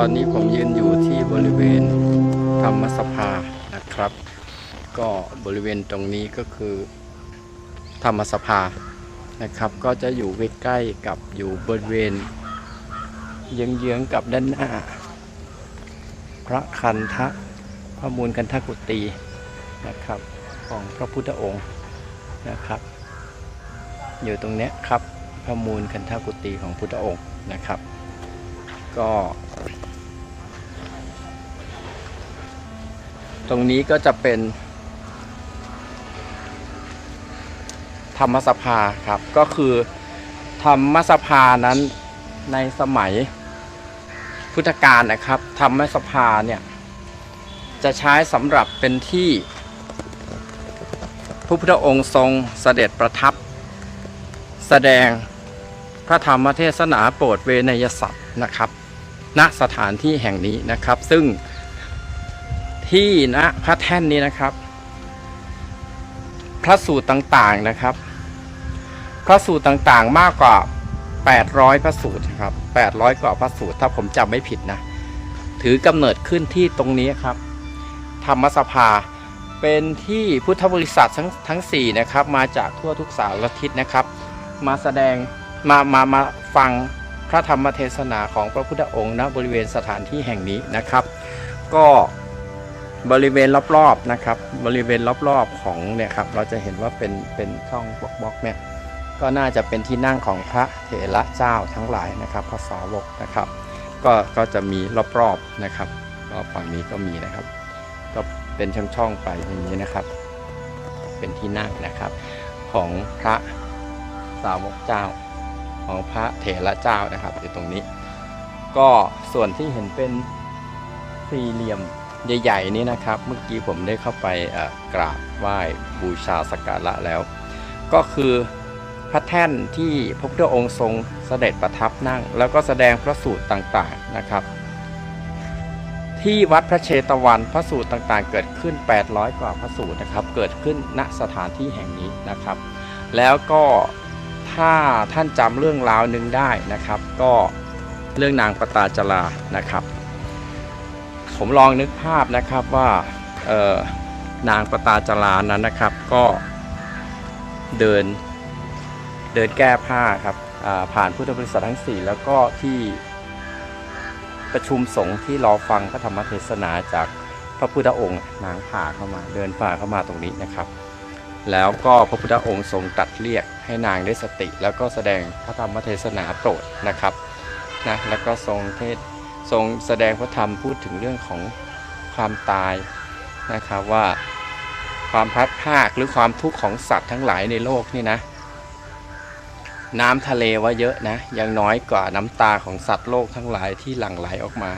ตอนนี้ผมยืนอยู่ที่บริเวณธรรมสภานะครับ ก็บริเวณตรงนี้ก็คือธรรมสภานะครับ ก็จะอยู่ใกล้ๆกับอยู่บริเวณเยื้องๆกับด้านหน้า พระคันทะพระมูลกันทกุตีนะครับของพระพุทธองค์นะครับ อยู่ตรงนี้ครับพระมูลคันทกุตีของพุทธองค์นะครับ ก็ ตรงนี้ก็จะเป็น ธรรมสภาครับ ก็คือ ธรรมสภานั้นในสมัยพุทธกาลนะครับ ธรรมสภาเนี่ยจะใช้สำหรับเป็นที่พระพุทธองค์ทรงเสด็จประทับ แสดงพระธรรมเทศนาโปรดเวนยสัตว์นะครับ ณสถานที่แห่งนี้นะครับ ซึ่ง ที่ณพระแท่นนี้นะครับ พระสูตรต่างๆนะครับ พระสูตรต่างๆมากกว่า 800 พระสูตรครับ 800 กว่าพระสูตรถ้าผมจำไม่ผิดนะ ถือกำเนิดขึ้นที่ตรงนี้ครับ ธรรมสภาเป็นที่พุทธบริษัททั้งทั้ง4นะครับ มาจากทั่วทุกสารทิศนะครับ มาแสดงมามามาฟังพระธรรมเทศนาของพระพุทธองค์ณบริเวณสถานที่แห่งนี้นะครับ ก็ บริเวณรอบๆนะครับ บริเวณรอบๆของเนี่ยครับเราจะเห็นว่าเป็นเป็นช่องบล็อกๆเนี่ยก็น่าจะเป็นที่นั่งของพระเถระเจ้าทั้งหลายนะครับพระสาวกนะครับ ก็ก็จะมีรอบๆนะครับก็ฝั่งนี้ก็มีนะครับ ก็เป็นช่องๆไปอย่างนี้นะครับ เป็นที่นั่งนะครับ ของพระสาวกเจ้าของพระเถระเจ้านะครับอยู่ตรงนี้ ก็ส่วนที่เห็นเป็นสี่เหลี่ยม ใหญ่ๆนี้นะครับ เมื่อกี้ผมได้เข้าไปกราบไหว้บูชาสักการะแล้ว ก็คือพระแท่นที่พระพุทธองค์ทรงเสด็จประทับนั่ง แล้วก็แสดงพระสูตรต่างๆนะครับ ที่วัดพระเชตวันพระสูตรต่างๆ เกิดขึ้น 800 กว่าพระสูตรนะครับ เกิดขึ้นณสถานที่แห่งนี้นะครับ แล้วก็ถ้าท่านจำเรื่องราวหนึ่งได้นะครับ ก็เรื่องนางปตาจลานะครับ ผมลองนึกภาพนะครับว่านางประตาจลานั้นนะครับ ก็เดินเดินแก้ผ้าครับผ่านพุทธบริษัททั้ง 4 แล้วก็ที่ประชุมสงฆ์ที่รอฟังพระธรรมเทศนาจากพระพุทธองค์นางผ่าเข้ามาเดินผ่าเข้ามาตรงนี้นะครับ แล้วก็พระพุทธองค์ทรงตัดเรียกให้นางได้สติ แล้วก็แสดงพระธรรมเทศนาโปรดนะครับนะแล้วก็ทรงเทศ ทรงแสดงพระธรรมพูดถึงเรื่องของความตายนะครับว่าความพัดพรากหรือความทุกข์ของสัตว์ทั้งหลายในโลกนี่นะ น้ำทะเลว่าเยอะนะยังน้อยกว่าน้ำตาของสัตว์โลกทั้งหลายที่หลั่งไหลออกมา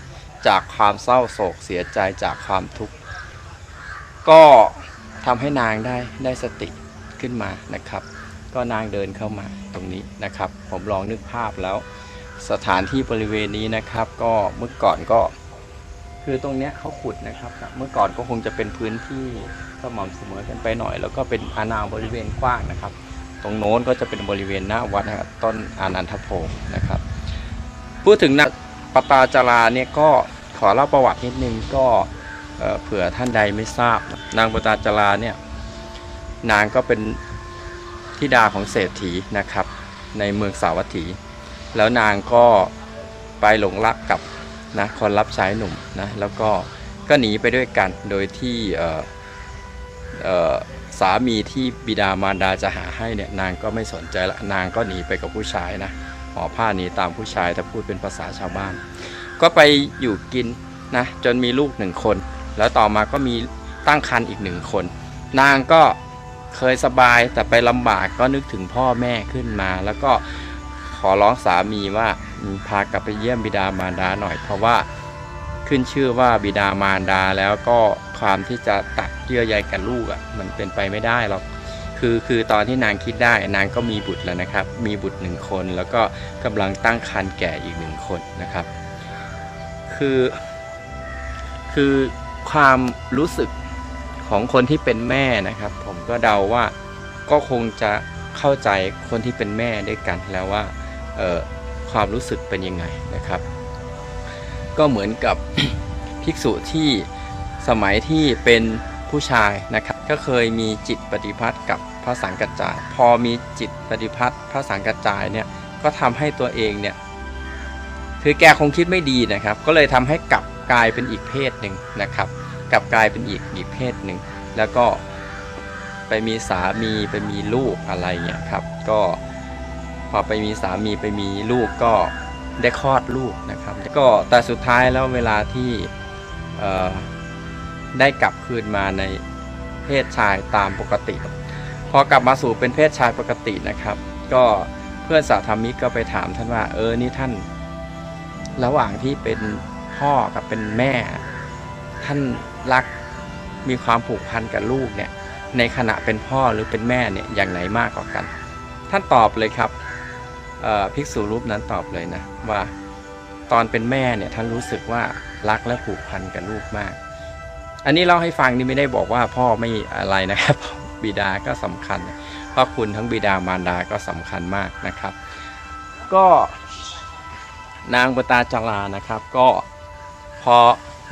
จากความเศร้าโศกเสียใจจากความทุกข์ก็ทำให้นางได้ได้สติขึ้นมานะครับ ก็นางเดินเข้ามาตรงนี้นะครับ ผมลองนึกภาพแล้ว สถานที่บริเวณนี้นะครับ ก็เมื่อก่อนก็ คือตรงเนี้ยเขาขุดนะครับ เมื่อก่อนก็คงจะเป็นพื้นที่สม่ำเสมอกันไปหน่อย แล้วก็เป็นอาณาบริเวณกว้างนะครับ ตรงโน้นก็จะเป็นบริเวณหน้าวัดนะครับต้นอานันทโพนะครับ พูดถึงนางปตาจาราเนี่ยก็ขอเล่าประวัตินิดนึงก็เอ่อเผื่อท่านใดไม่ทราบ นางปตาจาราเนี่ยนางก็เป็นธิดาของเศรษฐีนะครับ ในเมืองสาวัตถี แล้วนางก็ไปหลงรักกับนะคนรับใช้หนุ่มนะแล้วก็ก็หนีไปด้วยกันโดยที่สามีที่บิดามารดาจะหาให้เนี่ยนางก็ไม่สนใจละนางก็หนีไปกับผู้ชายนะห่อผ้าหนีตามผู้ชายถ้าพูดเป็นภาษาชาวบ้าน ก็ไปอยู่กินนะจนมีลูกหนึ่งคน แล้วต่อมาก็มีตั้งครรภ์อีกหนึ่งคน นางก็เคยสบายแต่ไปลำบากก็นึกถึงพ่อแม่ขึ้นมา แล้วก็ ขอร้องสามีว่าพากลับไปเยี่ยมบิดามารดาหน่อย เพราะว่าขึ้นชื่อว่าบิดามารดาแล้วก็ความที่จะตัดเยื่อใยกับลูกอะ่ะมันเป็นไปไม่ได้หรอกคือคือตอนที่นางคิดได้นางก็มีบุตรแล้วนะครับ มีบุตรหนึ่งคนแล้วก็กำลังตั้งครรภ์แก่อีกหนึ่งคนนะครับ คือ คือความรู้สึกของคนที่เป็นแม่นะครับ ผมก็เดาว่าก็คงจะเข้าใจคนที่เป็นแม่ด้วยกันแล้วว่า ความรู้สึกเป็นยังไงนะครับ ก็เหมือนกับภิกษุที่สมัยที่เป็นผู้ชายนะครับ ก็เคยมีจิตปฏิพัติกับพระสังกัจจาย พอมีจิตปฏิพัติพระสังกัจจายเนี่ยก็ทำให้ตัวเองเนี่ยคือแกคงคิดไม่ดีนะครับ ก็เลยทำให้กลับกลายเป็นอีกเพศหนึ่งนะครับกลับกลายเป็นอีกอีกเพศหนึ่งแล้วก็ไปมีสามีไปมีลูกอะไรเงี้ยครับ ก็ พอไปมีสามีไปมีลูกก็ได้คลอดลูกนะครับ ก็แต่สุดท้ายแล้วเวลาที่ได้กลับคืนมาในเพศชายตามปกติ พอกลับมาสู่เป็นเพศชายปกตินะครับ ก็เพื่อนสาธรรมิกก็ไปถามท่านว่า เออนี่ท่าน ระหว่างที่เป็นพ่อกับเป็นแม่ ท่านรักมีความผูกพันกับลูกเนี่ยในขณะเป็นพ่อหรือเป็นแม่เนี่ยอย่างไหนมากกว่ากัน ท่านตอบเลยครับ ภิกษุรูปนั้นตอบเลยนะว่าตอนเป็นแม่เนี่ยท่านรู้สึกว่ารักและผูกพันกับลูกมาก อันนี้เล่าให้ฟังนี่ไม่ได้บอกว่าพ่อไม่อะไรนะครับ บิดาก็สำคัญพระคุณทั้งบิดามารดาก็สำคัญมากนะครับ ก็นางปตาจารานะครับ ก็พอ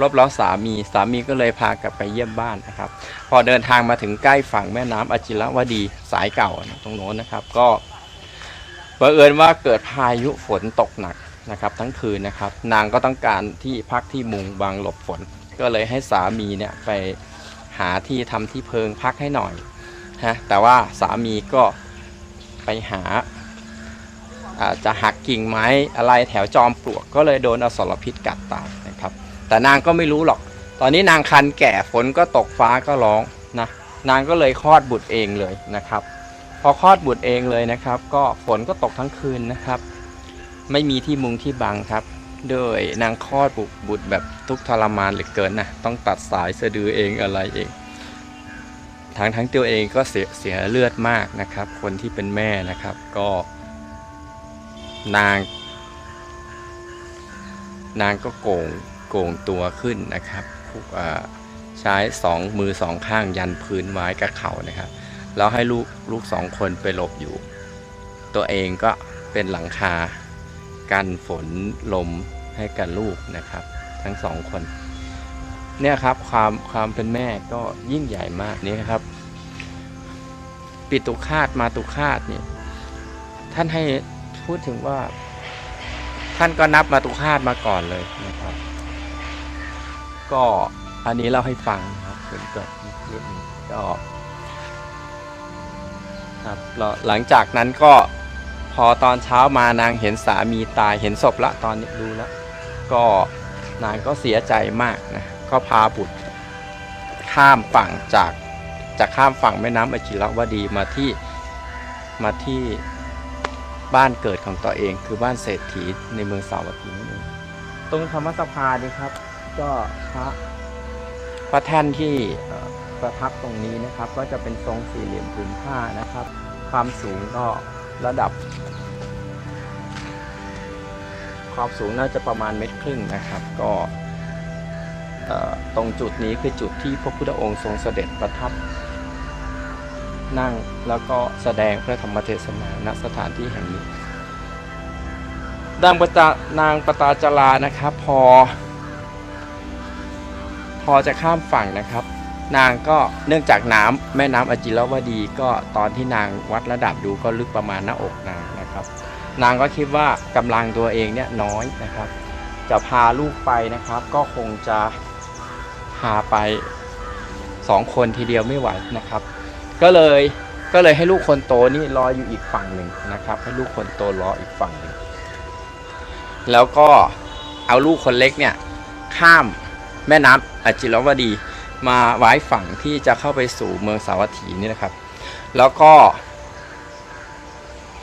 รบเล้าสามีสามีก็เลยพากลับไปเยี่ยมบ้านนะครับ พอเดินทางมาถึงใกล้ฝั่งแม่น้ำอจิรวดีสายเก่านะตรงโน้นนะครับ ก็ บังเอิญว่าเกิดพายุฝนตกหนักนะครับ ทั้งคืนนะครับ นางก็ต้องการที่พักที่มุงบังหลบฝน ก็เลยให้สามีเนี่ยไปหาที่ทำที่เพิงพักให้หน่อยฮะแต่ว่าสามีก็ไปหาอาจะหักกิ่งไม้อะไรแถวจอมปลวกก็เลยโดนอสรพิษกัดตายนะครับ แต่นางก็ไม่รู้หรอก ตอนนี้นางคันแก่ฝนก็ตกฟ้าก็ร้องนะนางก็เลยคลอดบุตรเองเลยนะครับ พอคลอดบุตรเองเลยนะครับ ก็ฝนก็ตกทั้งคืนนะครับ ไม่มีที่มุงที่บังครับโดยนางคลอดบุตรบุตรแบบทุกทรมานเหลือเกินนะต้องตัดสายสะดือเองอะไรเองทั้งทั้งตัวเองก็เสียเสียเลือดมากนะครับ คนที่เป็นแม่นะครับก็ นาง นางก็โก่งโก่งตัวขึ้นนะครับใช้สองมือสองข้างยันพื้นไม้กับเขานะครับ แล้วให้ลูกลูกสองคนไปหลบอยู่ ตัวเองก็เป็นหลังคากันฝนลมให้กับลูกนะครับ ทั้งสองคน เนี่ยครับความความเป็นแม่ก็ยิ่งใหญ่มากนี่ครับ ปิตุคาตมาตุคาตเนี่ยท่านให้พูดถึงว่า ท่านก็นับมาตุคาตมาก่อนเลยนะครับ ก็อันนี้เล่าให้ฟังครับเกิดเกิดเรื่องนี้ก็ ครับแล้วหลังจากนั้นก็พอตอนเช้ามานางเห็นสามีตายเห็นศพละตอนนี้รู้แล้วก็นางก็เสียใจมากนะก็พาบุตร ข้ามฝั่งจากจากข้ามฝั่งแม่น้ำอจิรวดีมาที่มาที่บ้านเกิดของตัวเอง คือบ้านเศรษฐีในเมืองสาวัตถีนี่เองตรงธรรมสภานี่ครับ ก็พระพระแท่นที่เอ่อ ประทับตรงนี้นะครับ ก็จะเป็นทรงสี่เหลี่ยมผืนผ้านะครับ ความสูงก็ระดับ ความสูงน่าจะประมาณเมตรครึ่งนะครับ ก็ตรงจุดนี้คือจุดที่พระพุทธองค์ทรงเสด็จประทับ นั่งแล้วก็แสดงพระธรรมเทศนาณสถานที่แห่งนี้นางปตานางปตาจารานะครับ พอ พอจะข้ามฝั่งนะครับ นางก็เนื่องจากน้ำแม่น้ำอจิรวดีก็ตอนที่นางวัดระดับดูก็ลึกประมาณหน้าอกนางนะครับ นางก็คิดว่ากำลังตัวเองเนี่ยน้อยนะครับ จะพาลูกไปนะครับ ก็คงจะพาไปสองคนทีเดียวไม่ไหวนะครับ ก็เลยก็เลยให้ลูกคนโตนี่รออยู่อีกฝั่งหนึ่งนะครับ ให้ลูกคนโตรออีกฝั่งหนึ่งแล้วก็เอาลูกคนเล็กเนี่ยข้ามแม่น้ำอจิรวดี มาไว้ฝั่งที่จะเข้าไปสู่เมืองสาวัตถีนี่นะครับ แล้วก็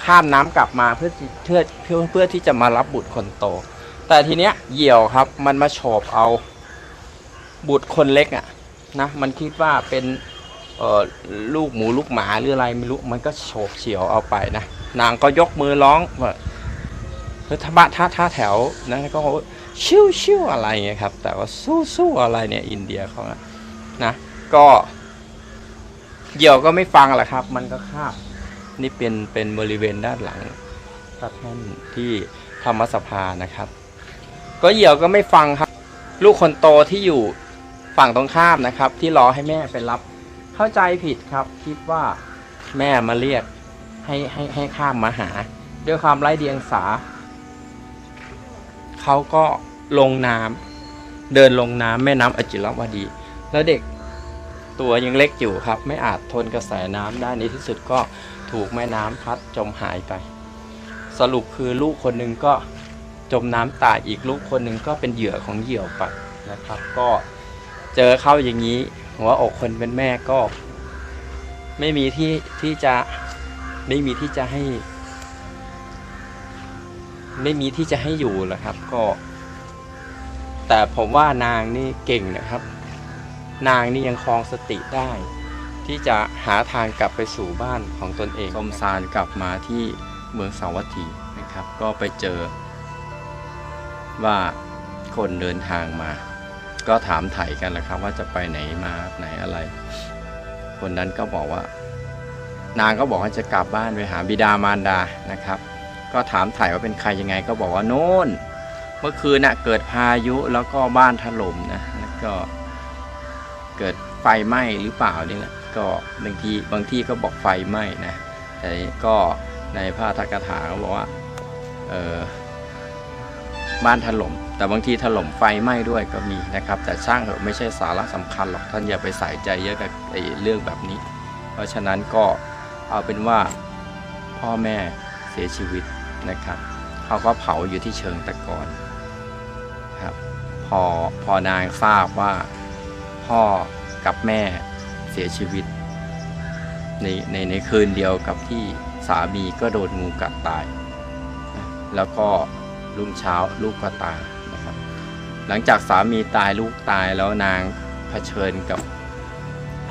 ข้ามน้ำกลับมาเพื่อเพื่อเพื่อเพื่อที่จะมารับบุตรคนโต แต่ทีเนี้ยเหยี่ยวครับ มันมาโฉบเอาบุตรคนเล็กอะ่ะนะมันคิดว่าเป็นลูกหมูลูกหมาหรืออะไรไม่รู้มันก็โฉบเฉียวเอาไปนะนางก็ยกมือร้องว่าเฮ้ยท่าบะท่าท่าแถวนะก็บอกว่าชิวชิวอะไรเงี้ยครับ แต่ว่าสู้สู้อะไรเนี่ย อินเดียเขาอะ นะ ก็เหยี่ยวก็ไม่ฟังแหละครับ มันก็คาบนี่เป็นเป็นบริเวณด้านหลังพระแท่นที่ธรรมสภานะครับ ก็เหยี่ยวก็ไม่ฟังครับ ลูกคนโตที่อยู่ฝั่งตรงข้ามนะครับ ที่รอให้แม่ไปรับ เข้าใจผิดครับ คิดว่าแม่มาเรียกให้ให้ให้ข้ามมาหา ด้วยความไร้เดียงสาเขาก็ลงน้ำเดินลงน้ำแม่น้ำอจิรวดี แล้วเด็กตัวยังเล็กอยู่ครับ ไม่อาจทนกระแสน้ำได้ในที่สุดก็ถูกแม่น้ำพัดจมหายไป สรุปคือลูกคนหนึ่งก็จมน้ำตายอีกลูกคนหนึ่งก็เป็นเหยื่อของเหยี่ยวไปนะครับ ก็เจอเข้าอย่างนี้ หัวอกคนเป็นแม่ก็ ไม่มีที่ที่จะไม่มีที่จะให้ ไม่มีที่จะให้อยู่หรอครับ ก็ แต่ผมว่านางนี่เก่งนะครับ นางนี่ยังคลองสติได้ ที่จะหาทางกลับไปสู่บ้านของตนเองสมสารกลับมาที่เมืองสาวัตถีนะครับ ก็ไปเจอ ว่าคนเดินทางมา ก็ถามไถ่กันแหละครับ ว่าจะไปไหนมาไหนอะไร คนนั้นก็บอกว่า นางก็บอกว่าจะกลับบ้านไปหาบิดามารดานะครับ ก็ถามไถ่ว่าเป็นใครยังไง ก็บอกว่าโน่นเมื่อคืนน่ะเกิดพายุแล้วก็บ้านถล่มนะแล้วก็ เกิดไฟไหม้หรือเปล่านี่แหละก็บางทีบางที่ก็บอกไฟไหม้นะแต่ก็ในพระธกถาเขาบอกว่าเออบ้านถล่ม แต่บางทีถล่มไฟไหม้ด้วยก็มีนะครับ แต่ช่างเถอะไม่ใช่สาระสำคัญหรอกท่านอย่าไปใส่ใจเยอะกับไอ้เรื่องแบบนี้ เพราะฉะนั้นก็เอาเป็นว่าพ่อแม่เสียชีวิตนะครับเขาก็เผาอยู่ที่เชิงตะกอนครับพอพอนางทราบว่า พ่อกับแม่เสียชีวิต ในในในคืนเดียวกับที่สามีก็โดนงูกัดตาย แล้วก็รุ่งเช้าลูกก็ตายนะครับ หลังจากสามีตายลูกตายแล้วนางเผชิญกับ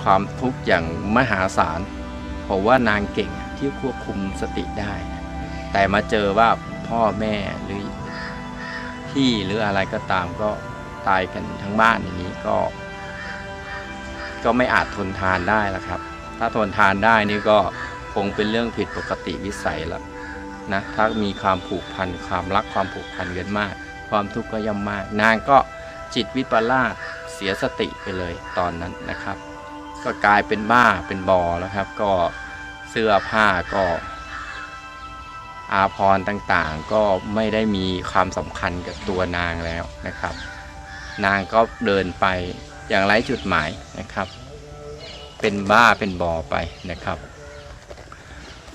ความทุกข์อย่างมหาศาลผมว่านางเก่งที่ควบคุมสติได้ แต่มาเจอว่าพ่อแม่หรือพี่หรืออะไรก็ตามก็ตายกันทั้งบ้านอย่างนี้ก็ ก็ไม่อาจทนทานได้แล้วครับ ถ้าทนทานได้นี่ก็คงเป็นเรื่องผิดปกติวิสัยล้วนะถ้ามีความผูกพันความรักความผูกพันกันมาก ความทุกข์ก็ย่อมมาก นางก็จิตวิปลาสเสียสติไปเลยตอนนั้นนะครับ ก็กลายเป็นบ้าเป็นบอแล้วครับ ก็เสื้อผ้าก็อาภรต่างๆก็ไม่ได้มีความสำคัญกับตัวนางแล้วนะครับ นางก็เดินไป อย่างไร้จุดหมายนะครับ เป็นบ้าเป็นบอไปนะครับ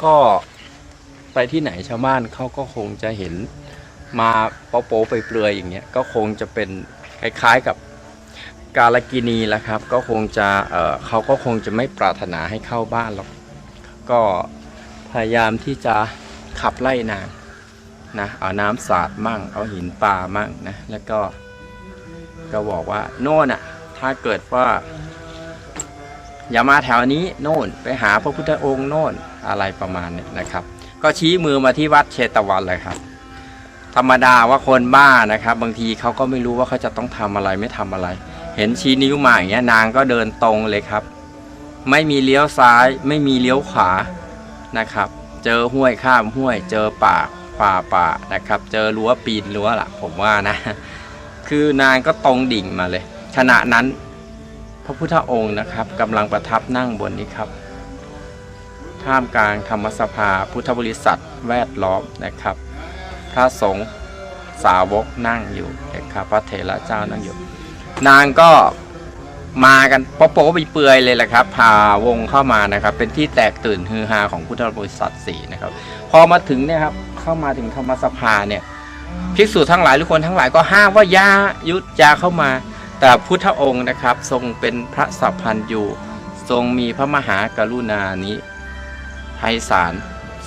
ก็ไปที่ไหนชาวบ้านเขาก็คงจะเห็นมาโป๊โป๊ไปเปลือยอย่างเงี้ยก็คงจะเป็นคล้ายๆกับกาลกินีแหละครับ ก็คงจะเเขาก็คงจะไม่ปรารถนาให้เข้าบ้านหรอกก็พยายามที่จะขับไล่นางนะเอาน้ำสาดมั่ง เอาหินปามั่งนะแล้วก็ก็บอกว่าโน่นอะ ถ้าเกิดว่า อย่ามาแถวนี้โน่นไปหาพระพุทธองค์โน่นอะไรประมาณนี้นะครับ ก็ชี้มือมาที่วัดเชตวันเลยครับ ธรรมดาว่าคนบ้านะครับ บางทีเขาก็ไม่รู้ว่าเขาจะต้องทำอะไรไม่ทำอะไร เห็นชี้นิ้วมาอย่างเงี้ยนางก็เดินตรงเลยครับ ไม่มีเลี้ยวซ้าย ไม่มีเลี้ยวขวานะครับ เจอห้วยข้ามห้วย เจอป่าป่าป่านะครับ เจอรั้วปีนรั้วล่ะผมว่านะ คือนางก็ตรงดิ่งมาเลย ขณะนั้น พระพุทธองค์นะครับกำลังประทับนั่งบนนี้ครับ ท่ามกลางธรรมสภาพุทธบริษัทแวดล้อมนะครับ พระสงฆ์สาวกนั่งอยู่นะครับพระเถระเจ้านั่งอยู่ นางก็มากันโป๊ะๆเปื่อยเลยแหละครับพาวงเข้ามานะครับ เป็นที่แตกตื่นฮือฮาของพุทธบริษัทสี่นะครับ พอมาถึงเนี่ยครับเข้ามาถึงธรรมสภาเนี่ยภิกษุทั้งหลายทุกคนทั้งหลายก็ห้ามว่าอยายุดยาเข้ามา แต่พุทธองค์นะครับทรงเป็นพระสัพพันธ์อยู่ทรงมีพระมหากรุณานี้ไพศาล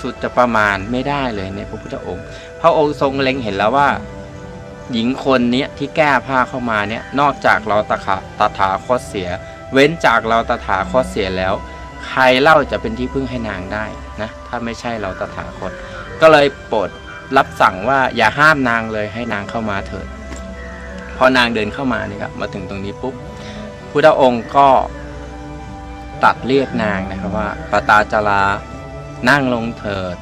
สุดจะประมาณไม่ได้เลยในพระพุทธองค์ พระองค์ทรงเล็งเห็นแล้วว่า หญิงคนนี้ที่แก้ผ้าเข้ามาเนี่ยนอกจากเราตถาตถาคตเสีย เว้นจากเราตถาคตเสียแล้ว ใครเล่าจะเป็นที่พึ่งให้นางได้นะถ้าไม่ใช่เราตถาคต ก็เลยโปรดรับสั่งว่าอย่าห้ามนางเลยให้นางเข้ามาเถิด พอนางเดินเข้ามานี่ครับมาถึงตรงนี้ปุ๊บพุทธองค์ก็ตัดเรียกนางนะครับว่าปตาจารานั่งลงเถิด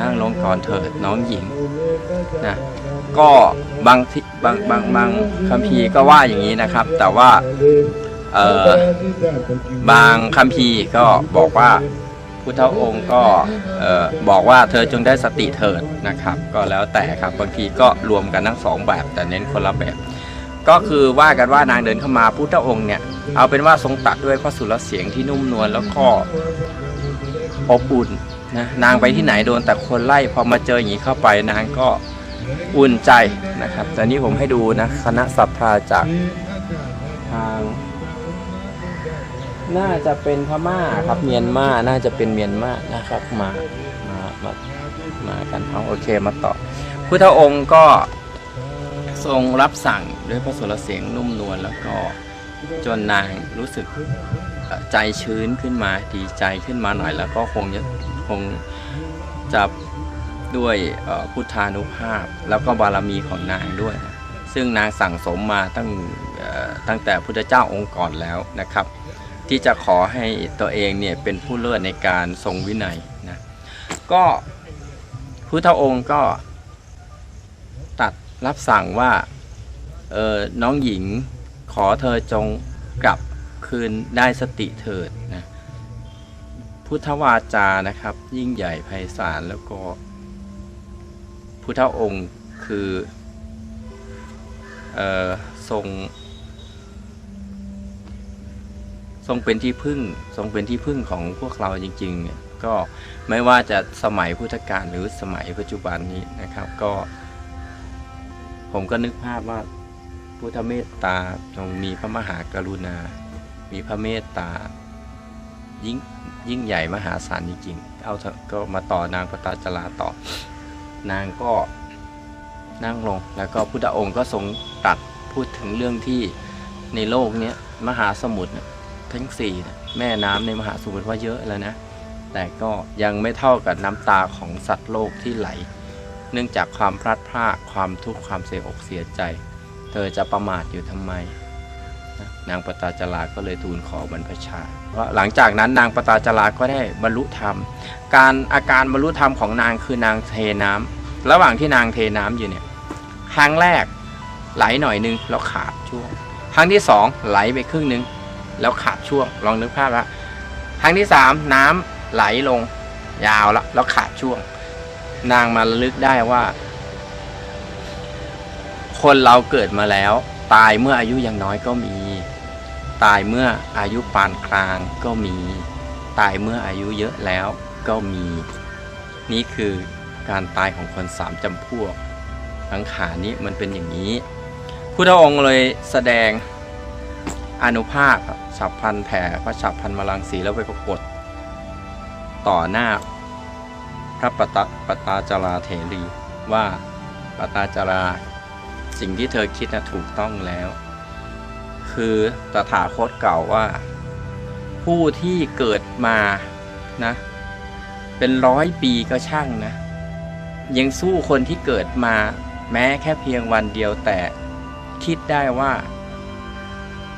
นั่งลงก่อนเถิดน้องหญิงนะก็บางทีบางบางบางคัมภีก็ว่าอย่างนี้นะครับ แต่ว่าเออบางคัมภีก็บอกว่า พุทธองค์ก็บอกว่าเธอจงได้สติเถิดนะครับ ก็แล้วแต่ครับบางทีก็รวมกันทั้งสองแบบแต่เน้นคนละแบบ ก็คือว่ากันว่านางเดินเข้ามาพุทธองค์เนี่ยเอาเป็นว่าทรงตัดด้วยพระสุรเสียงที่นุ่มนวลแล้วก็อบอุ่นนะนางไปที่ไหนโดนแต่คนไล่พอมาเจออย่างนี้เข้าไปนางก็อุ่นใจนะครับแต่นี่ผมให้ดูนะคณะศรัทธาจากทาง น่าจะเป็นพม่าครับเมียนมาน่าจะเป็นเมียนมานะครับมามามามากันเอาโอเคมาต่อ พุทธองค์ก็ทรงรับสั่งด้วยพระสุรเสียงนุ่มนวลแล้วก็จนนางรู้สึกใจชื้นขึ้นมาดีใจขึ้นมาหน่อยแล้วก็คงจะคงจะด้วยพุทธานุภาพ แล้วก็บารมีของนางด้วย ซึ่งนางสั่งสมมาตั้งตั้งแต่พุทธเจ้าองค์ก่อนแล้วนะครับ ที่จะขอให้ตัวเองเนี่ยเป็นผู้เลิศในการทรงวินัยนะก็พุทธองค์ก็ตัดรับสั่งว่าเออน้องหญิงขอเธอจงกลับคืนได้สติเถิดนะพุทธวาจานะครับ ยิ่งใหญ่ไพศาลแล้วก็ พุทธองค์คือออทรง ทรงเป็นที่พึ่งทรงเป็นที่พึ่งของพวกเราจริงๆเนี่ยก็ไม่ว่าจะสมัยพุทธกาลหรือสมัยปัจจุบันนี้นะครับ ก็ ผมก็นึกภาพว่าพุทธเมตตาทรงมีพระมหากรุณา มีพระเมตตายิ่งยิ่งใหญ่มหาศาลจริงๆ เอาเถอะก็มาต่อนางปตาจลาต่อนางก็นั่งลง แล้วก็พุทธองค์ก็ทรงตัดพูดถึงเรื่องที่ในโลกนี้มหาสมุทรเนี่ย ทั้งสี่นะแม่น้ำในมหาสมุทรว่าเยอะแล้วนะ แต่ก็ยังไม่เท่ากับน้ำตาของสัตว์โลกที่ไหล เนื่องจากความพลัดพรากความทุกข์ความเสียอกเสียใจ เธอจะประมาทอยู่ทำไมนางปตาจลาก็เลยทูลขอบรรพชา เพราะหลังจากนั้นนางปตาจลาก็ได้บรรลุธรรม การอาการบรรลุธรรมของนางคือนางเทน้ำระหว่างที่นางเทน้ำอยู่เนี่ย ครั้งแรกไหลหน่อยนึงแล้วขาดช่วง ครั้งที่สองไหลไปครึ่งนึง แล้วขาดช่วงลองนึกภาพละครั้งที่สามน้ำไหลลง ยาวแล้วแล้วขาดช่วง นางมาลึกได้ว่า คนเราเกิดมาแล้ว ตายเมื่ออายุยังน้อยก็มี ตายเมื่ออายุปานกลางก็มี ตายเมื่ออายุเยอะแล้วก็มี นี่คือการตายของคนสามจำพวกสังขารนี้มันเป็นอย่างนี้พุทธองค์เลยแสดง อนุภาคฉับพันแผ่พระฉับพันมลังสีแล้วไปปรากฏ ต่อหน้าพระปตะปตาจาราเถรีว่าปตาจาราสิ่งที่เธอคิดนะถูกต้องแล้ว คือตถาคตเก่าว่า ผู้ที่เกิดมานะ เป็นร้อยปีก็ช่างนะ ยังสู้คนที่เกิดมาแม้แค่เพียงวันเดียวแต่คิดได้ว่า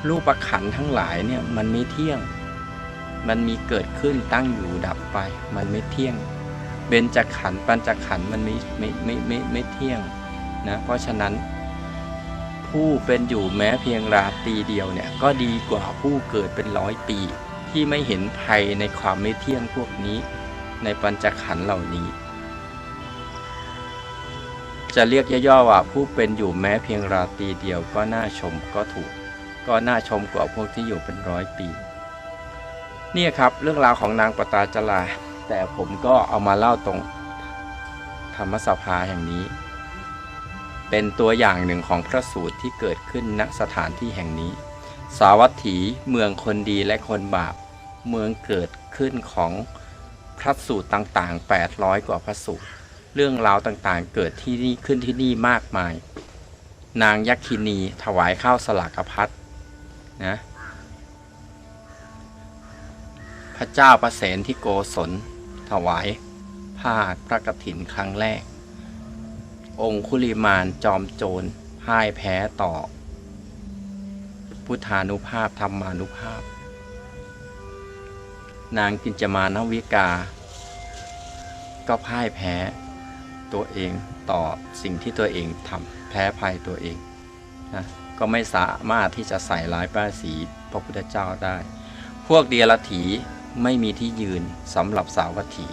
รูปประขันทั้งหลายเนี่ยมันไม่เที่ยง มันมีเกิดขึ้นตั้งอยู่ดับไป มันไม่เที่ยง เบญจขันธ์ปัญจขันธ์มันไม่ไม่ไม่ไม่ไม่เที่ยงนะ เพราะฉะนั้น ผู้เป็นอยู่แม้เพียงราตรีเดียวเนี่ยก็ดีกว่าผู้เกิดเป็นร้อยปี ที่ไม่เห็นภัยในความไม่เที่ยงพวกนี้ ในปัญจขันธ์เหล่านี้จะเรียกย่อๆว่าผู้เป็นอยู่แม้เพียงราตรีเดียวก็น่าชมก็ถูก ก็น่าชมกว่าพวกที่อยู่เป็นร้อยปี นี่ครับเรื่องราวของนางปตาจลา แต่ผมก็เอามาเล่าตรงธรรมสภาแห่งนี้ เป็นตัวอย่างหนึ่งของพระสูตรที่เกิดขึ้นณสถานที่แห่งนี้ สาวัตถีเมืองคนดีและคนบาป เมืองเกิดขึ้นของพระสูตรต่างๆ 800 กว่าพระสูตร เรื่องราวต่างๆ เกิดที่นี่ขึ้นที่นี่มากมาย นางยักษินีถวายข้าวสลากพัด นะพระเจ้าประเสนที่โกศล ถวายผ้าพระกฐินครั้งแรก องคุลิมานจอมโจรพ่ายแพ้ต่อ พุทธานุภาพธรรมานุภาพ นางกินจมานวิกา ก็พ่ายแพ้ตัวเองต่อสิ่งที่ตัวเองทำแพ้ภัยตัวเองนะ ก็ไม่สามารถที่จะใส่ร้ายป้ายสีพระพุทธเจ้าได้ พวกเดียรถีไม่มีที่ยืนสำหรับสาวัตถี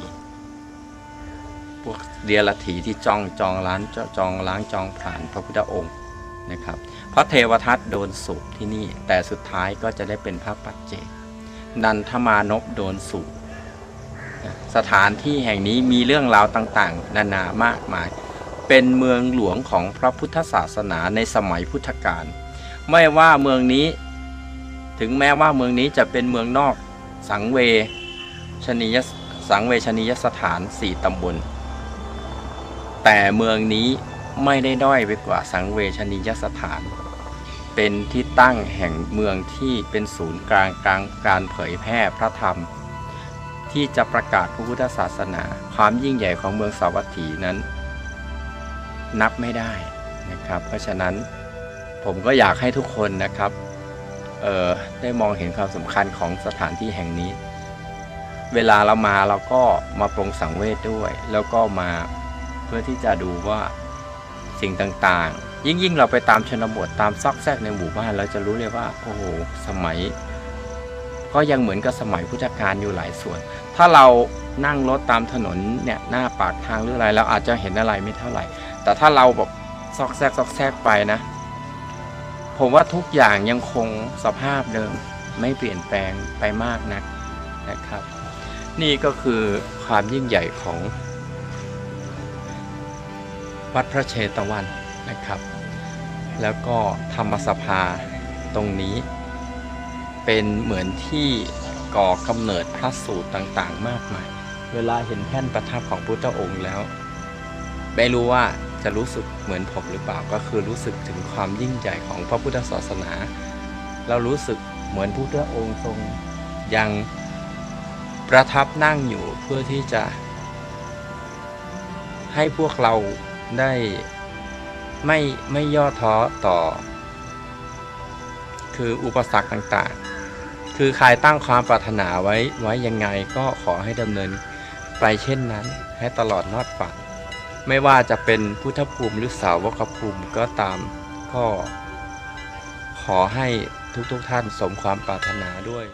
พวกเดียรถีที่จองจองล้านจองล้างจองผ่านพระพุทธองค์นะครับพระเทวทัตโดนสูบที่นี่ แต่สุดท้ายก็จะได้เป็นพระปัจเจกนันทมานพโดนสูบสถานที่แห่งนี้มีเรื่องราวต่างๆ นานามากมาย เป็นเมืองหลวงของพระพุทธศาสนาในสมัยพุทธกาลไม่ว่าเมืองนี้ ถึงแม้ว่าเมืองนี้จะเป็นเมืองนอกสังเวชนียสังเวชนียสถานสี่ตำบล แต่เมืองนี้ไม่ได้ด้อยไปกว่าสังเวชนียสถาน เป็นที่ตั้งแห่งเมืองที่เป็นศูนย์กลางกลางการเผยแพร่พระธรรม ที่จะประกาศพระพุทธศาสนา ความยิ่งใหญ่ของเมืองสาวัตถีนั้น นับไม่ได้นะครับ เพราะฉะนั้นผมก็อยากให้ทุกคนนะครับออได้มองเห็นความสำคัญของสถานที่แห่งนี้ เวลาเรามาเราก็มาปรงสังเวชด้วย แล้วก็มาเพื่อที่จะดูว่าสิ่งต่างๆ ยิ่งยิ่งเราไปตามชนบทตามซอกแซกในหมู่บ้านเราจะรู้เลยว่า โอ้โหสมัย ก็ยังเหมือนกับสมัยพุทธกาลอยู่หลายส่วน ถ้าเรานั่งรถตามถนนเนี่ยหน้าปากทางหรืออะไรเราอาจจะเห็นอะไรไม่เท่าไหร่ แต่ถ้าเราแบบซอกแซกซอกแซกไปนะ ผมว่าทุกอย่างยังคงสภาพเดิมไม่เปลี่ยนแปลงไปมากนักนะครับ นี่ก็คือความยิ่งใหญ่ของวัดพระเชตวันนะครับ แล้วก็ธรรมสภาตรงนี้ เป็นเหมือนที่ก่อกำเนิดพระสูตรต่างๆ มากมาย เวลาเห็นแท่นประทับของพุทธองค์แล้ว ไม่รู้ว่า จะรู้สึกเหมือนผมหรือเปล่าก็คือรู้สึกถึงความยิ่งใหญ่ของพระพุทธศาสนา เรารู้สึกเหมือนพุทธองค์ทรงยังประทับนั่งอยู่เพื่อที่จะ ให้พวกเราได้ไม่ไม่ย่อท้อต่อ คืออุปสรรคต่างๆ คือใครตั้งความปรารถนาไว้ไว้ยังไงก็ขอให้ดำเนินไปเช่นนั้นให้ตลอดรอดฝั่ง ไม่ว่าจะเป็นพุทธภูมิหรือสาวกภูมิก็ตามก็ขอให้ทุกๆทท่านสมความปรารถนาด้วย